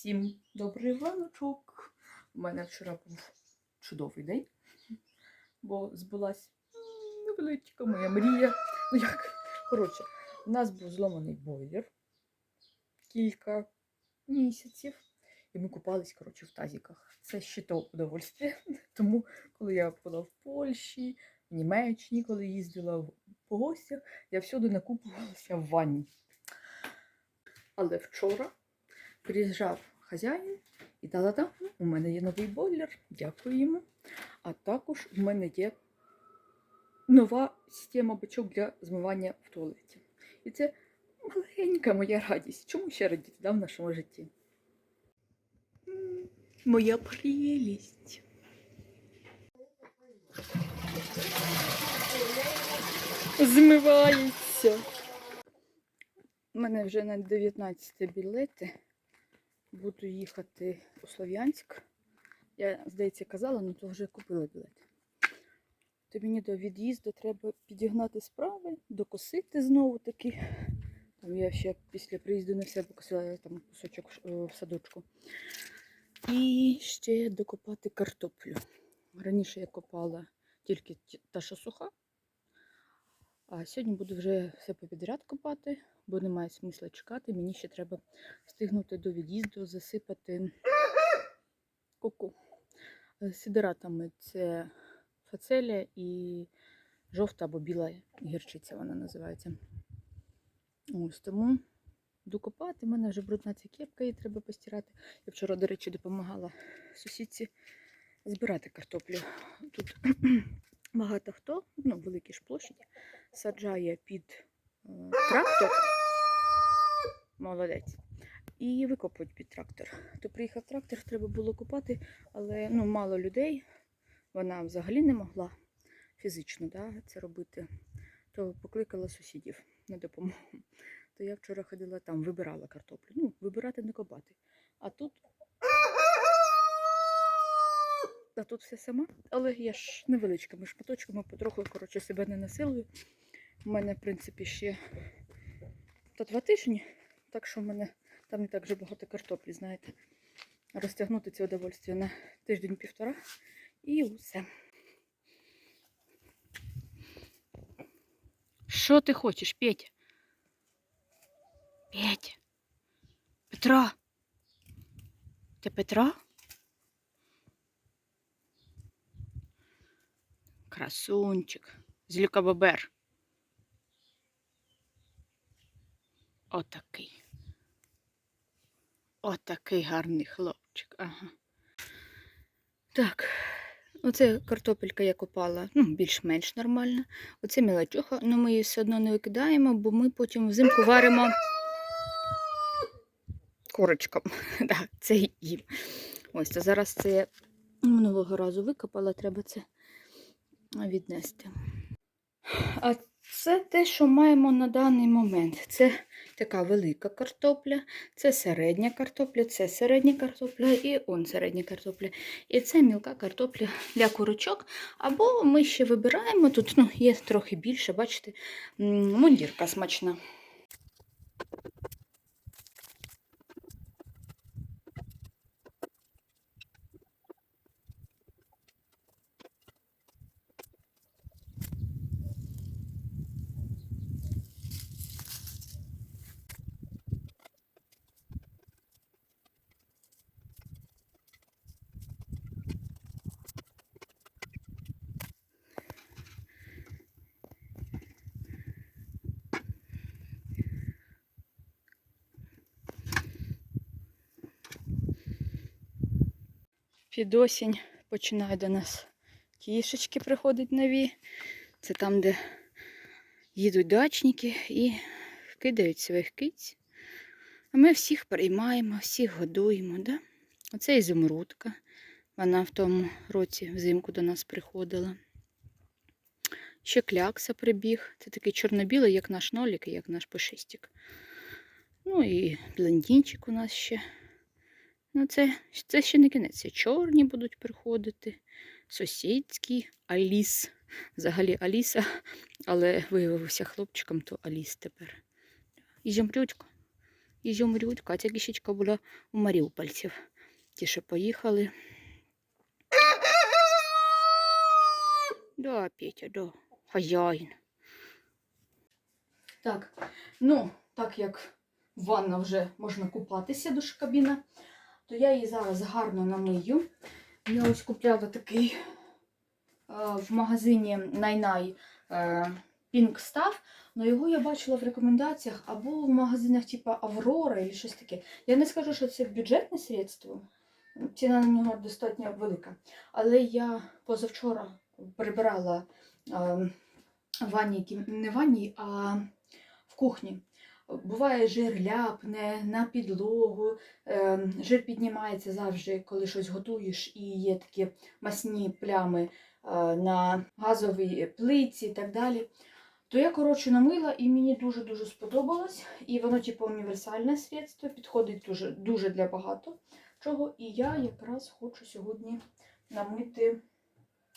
Всім добрий раночок. У мене вчора був чудовий день, бо збулась невеличка моя мрія. Ну як? Коротше, у нас був зломаний бойлер кілька місяців, і ми купались коротше, в тазіках. Це ще то удовольствие. Тому, коли я була в Польщі, в Німеччині, коли їздила по гостях, я всюди накупувалася в ванні. Але вчора приїжджав хазяїн і та-та-та, у мене є новий бойлер, дякую йому. А також в мене є нова система бачок для змивання в туалеті. І це маленька моя радість. Чому ще радіти да, в нашому житті? Моя прелість. Змивається. У мене вже на 19 білети. Буду їхати у Слов'янськ. Я, здається, казала, але то вже купила білет. То мені до від'їзду треба підігнати справи, докосити знову таки. Там я ще після приїзду не все покосила, я там кусочок е, в садочку. І ще докопати картоплю. Раніше я копала тільки та, що суха. А сьогодні буду вже все попідряд копати, бо немає смисла чекати. Мені ще треба встигнути до від'їзду засипати куку. Е, Сидератами це фацелія і жовта або біла гірчиця вона називається. Ось тому докопати. У мене вже брудна ця кепка, її треба постирати. Я вчора, до речі, допомагала сусідці збирати картоплю. Тут багато хто, ну, великі ж площаді, саджає під е, трактор. Молодець. І викопують під трактор. То приїхав трактор, треба було купати, але ну, мало людей. Вона взагалі не могла фізично да, це робити. То покликала сусідів на допомогу. То я вчора ходила там, вибирала картоплю. Ну, вибирати не копати. А тут. А тут все сама. Але я ж невеличкими шматочками потроху коротше, себе не насилую. У мене, в принципі, ще то два тижні, так що в мене там не так же багато картоплі, знаєте. Розтягнути це удовольствие на тиждень-півтора і усе. Що ти хочеш, Петя? Петя? Петра? Ти Петра? Красунчик. Злюка Бобер. Отакий. Отакий гарний хлопчик. Ага. Так, оце картопелька я копала, ну, більш-менш нормальна. Оце мілачуха, але ми її все одно не викидаємо, бо ми потім взимку варимо курочкам. Так, це їм. Ось, то зараз це я минулого разу викопала, треба це віднести. А це те, що маємо на даний момент. Це така велика картопля, це середня картопля, це середня картопля і он середня картопля. І це мілка картопля для курочок. Або ми ще вибираємо тут, ну, є трохи більше, бачите, мундірка смачна. Під осінь починають до нас кішечки приходять нові. Це там, де їдуть дачники і кидають своїх киць. А ми всіх приймаємо, всіх годуємо. Да? Оце ізумрудка. Вона в тому році взимку до нас приходила. Ще клякса прибіг. Це такий чорно-білий, як наш нолік як наш пушистик. Ну і блондинчик у нас ще. Ну, це, це ще не кінець. Чорні будуть приходити, сусідські, Аліс. Взагалі Аліса, але виявився хлопчиком, то Аліс тепер. І жемплючко. Ізюм Рюдька, а ця кішечка була у маріупольців. Ті, що поїхали. Да, Петя, да. Хазяїн. Так, ну, так як ванна вже можна купатися, душкабіна, то я її зараз гарно намию. Я ось купляла такий е, в магазині Найнай е, Pink Stuff, але його я бачила в рекомендаціях або в магазинах типу Аврора або щось таке. Я не скажу, що це бюджетне средство, ціна на нього достатньо велика. Але я позавчора прибирала в ванні, не в ванні, а в кухні. Буває, жир ляпне на підлогу, е, жир піднімається завжди, коли щось готуєш, і є такі масні плями е, на газовій плиці і так далі. То я, коротше, намила і мені дуже-дуже сподобалось. І воно, типу, універсальне средство, підходить дуже, дуже для багато чого. І я якраз хочу сьогодні намити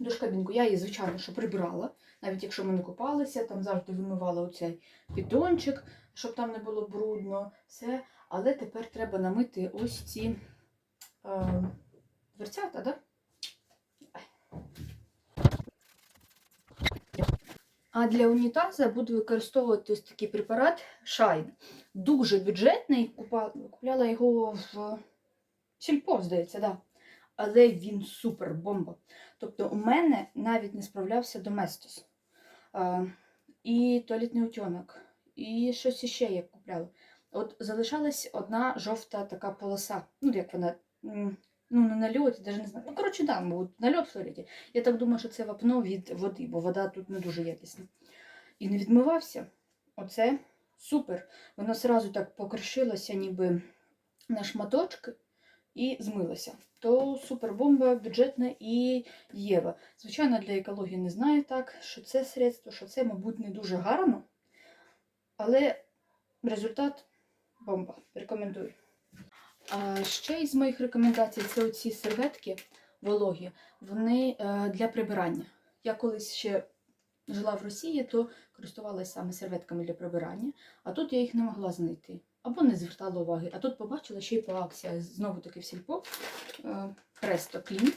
дошкабінку. Я її, звичайно, що прибирала, навіть якщо ми не купалися, там завжди вимивала оцей піддончик, щоб там не було брудно, все. Але тепер треба намити ось ці е, дверцята, да? А для унітаза буду використовувати ось такий препарат Shine. Дуже бюджетний. Купа- Купляла його в сільпо, здається, да. Але він супер бомба. Тобто у мене навіть не справлявся Доместос. І туалетний утюнок, і щось іще я купляла. От залишалась одна жовта така полоса. Ну, як вона. Ну, не нальот, навіть не знаю. Ну, коротше, да, нальот в туалеті. Я так думаю, що це вапно від води, бо вода тут не дуже якісна. І не відмивався. Оце супер. Воно одразу так покришилося, ніби на шматочки, і змилося. То супербомба, бюджетна і Єва. Звичайно, для екології не знаю так, що це средство, що це, мабуть, не дуже гарно. Але результат бомба. Рекомендую. А ще із моїх рекомендацій це оці серветки вологі, вони е, для прибирання. Я колись ще жила в Росії, то користувалася саме серветками для прибирання, а тут я їх не могла знайти. Або не звертала уваги. А тут побачила ще й по акції, знову таки в сільпо. Presto Clean.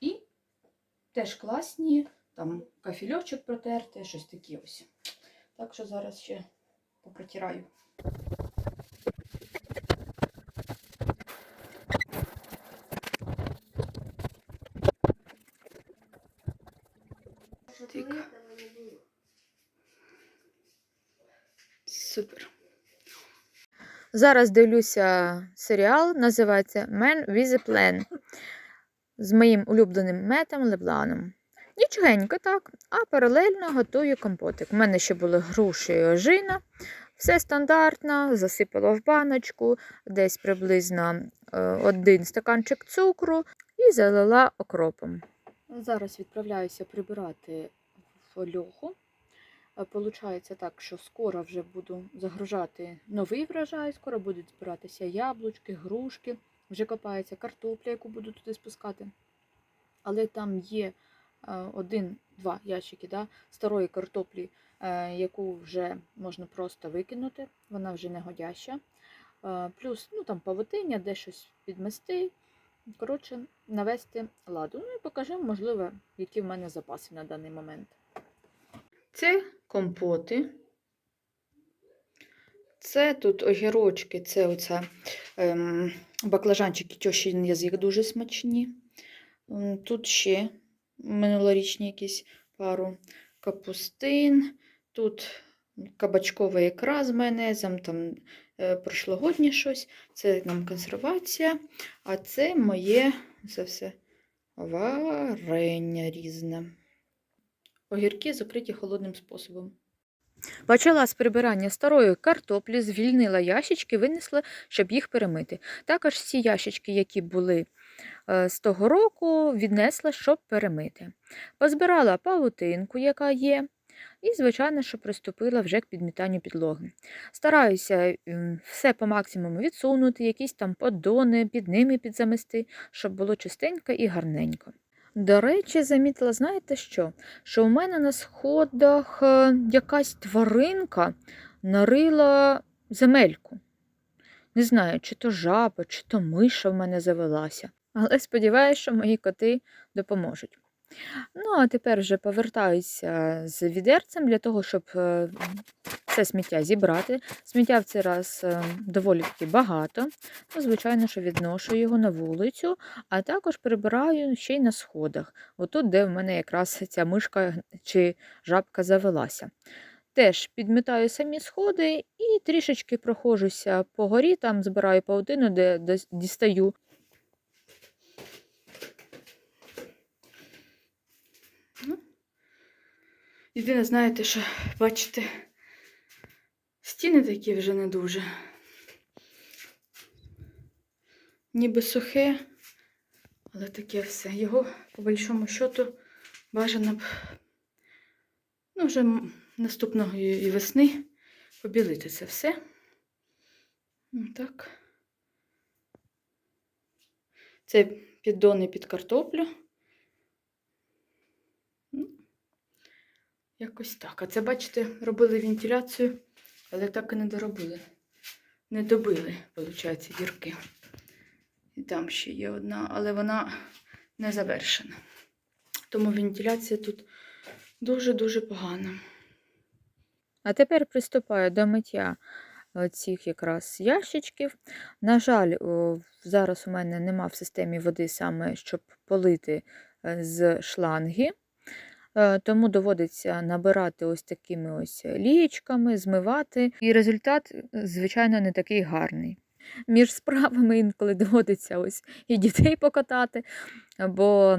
І теж класні, там кафельочок протерти, щось таке ось. Так що зараз ще попротираю. Тик. Супер. Зараз дивлюся серіал, називається Man with a Plan з моїм улюбленим метом Лебланом. Нічогенько так, а паралельно готую компотик. У мене ще були груші і ожина. Все стандартно, засипала в баночку, десь приблизно е, один стаканчик цукру і залила окропом. Зараз відправляюся прибирати в льоху. Е, Получається так, що скоро вже буду загружати новий врожай, скоро будуть збиратися яблучки, грушки, вже копається картопля, яку буду туди спускати. Але там є е, один-два ящики да, старої картоплі, е, яку вже можна просто викинути, вона вже не годяща. Е, Плюс ну, там павутиння, де щось підмести. Коротше, навести ладу. Ну і покажу, можливо, які в мене запаси на даний момент. Це компоти. Це тут огірочки, це оця ем, баклажанчики тьощин язик дуже смачні. Тут ще минулорічні якісь пару капустин. Тут кабачкова ікра з майонезом, там е, прошлогоднє щось. Це нам консервація. А це моє це все варення різне. Огірки закриті холодним способом. Почала з прибирання старої картоплі, звільнила ящички, винесла, щоб їх перемити. Також всі ящички, які були е, з того року, віднесла, щоб перемити. Позбирала павутинку, яка є, і, звичайно, що приступила вже к підмітанню підлоги. Стараюся все по максимуму відсунути, якісь там поддони, під ними підзамести, щоб було чистенько і гарненько. До речі, замітила, знаєте що? Що у мене на сходах е, якась тваринка нарила земельку. Не знаю, чи то жаба, чи то миша в мене завелася. Але сподіваюся, що мої коти допоможуть. Ну, а тепер вже повертаюся з відерцем для того, щоб е, це сміття зібрати. Сміття в цей раз е, доволі таки багато. Ну, звичайно, що відношу його на вулицю, а також прибираю ще й на сходах, отут, де в мене якраз ця мишка чи жабка завелася. Теж підмітаю самі сходи і трішечки проходжуся по горі, там збираю паутину, де дістаю Єдине, знаєте, що бачите, стіни такі вже не дуже. Ніби сухе, але таке все. Його, по большому счету, бажано б ну, вже і весни побілити це все. М, Так. Це піддони під картоплю. Якось так. А це, бачите, робили вентиляцію, але так і не доробили. Не добили, виходить, дірки. І там ще є одна, але вона не завершена. Тому вентиляція тут дуже-дуже погана. А тепер приступаю до миття е, цих якраз ящичків. На жаль, зараз у мене нема в системі води саме, щоб полити е, з шланги. Е, Тому доводиться набирати ось такими ось лієчками, змивати. І результат, е, звичайно, не такий гарний. Між справами інколи доводиться ось і дітей покатати, бо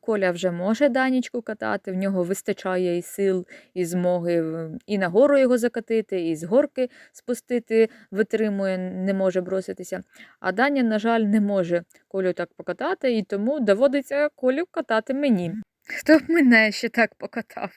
Коля вже може данічку катати, в нього вистачає і сил, і змоги і на гору його закатити, і з горки спустити, витримує, не може броситися. А Даня, на жаль, не може Колю так покатати, і тому доводиться Колю катати мені. Хто б мене ще так покатав?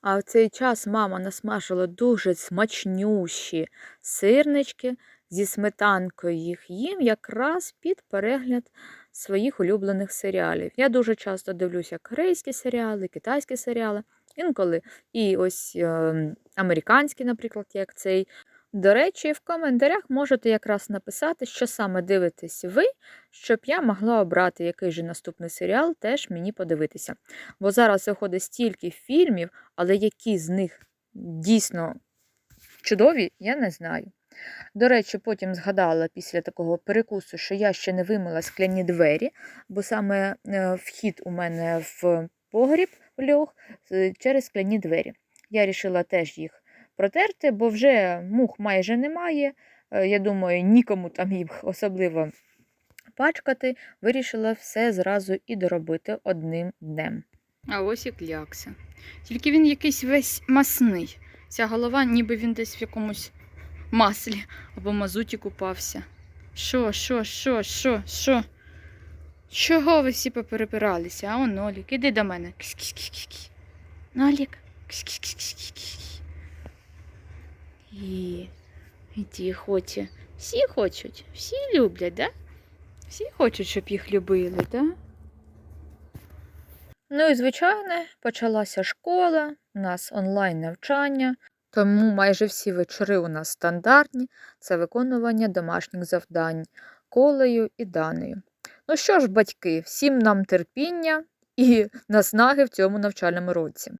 А в цей час мама насмажила дуже смачнющі сирнички зі сметанкою. Їх їм якраз під перегляд своїх улюблених серіалів. Я дуже часто дивлюся корейські серіали, китайські серіали, інколи і ось е, американські, наприклад, як цей. До речі, в коментарях можете якраз написати, що саме дивитесь ви, щоб я могла обрати, який же наступний серіал теж мені подивитися. Бо зараз виходить стільки фільмів, але які з них дійсно чудові, я не знаю. До речі, потім згадала після такого перекусу, що я ще не вимила скляні двері, бо саме е, вхід у мене в погріб льох е, через скляні двері. Я вирішила теж їх протерти, бо вже мух майже немає. Е, Я думаю, нікому там їх особливо пачкати. Вирішила все зразу і доробити одним днем. А ось і клякся. Тільки він якийсь весь масний. Ця голова, ніби він десь в якомусь маслі або мазуті купався. Що, що, що, що, що? Чого ви всі поперепиралися? А он Нолік, іди до мене. Ксь-ксь-ксь-ксь. Нолік. Ксь-ксь-ксь-ксь-ксь. І, іди хоче. Всі хочуть, всі люблять, да? Всі хочуть, щоб їх любили, да? Ну і звичайно, почалася школа, у нас онлайн навчання, тому майже всі вечори у нас стандартні це виконування домашніх завдань колею і данею. Ну що ж, батьки, всім нам терпіння і наснаги в цьому навчальному році.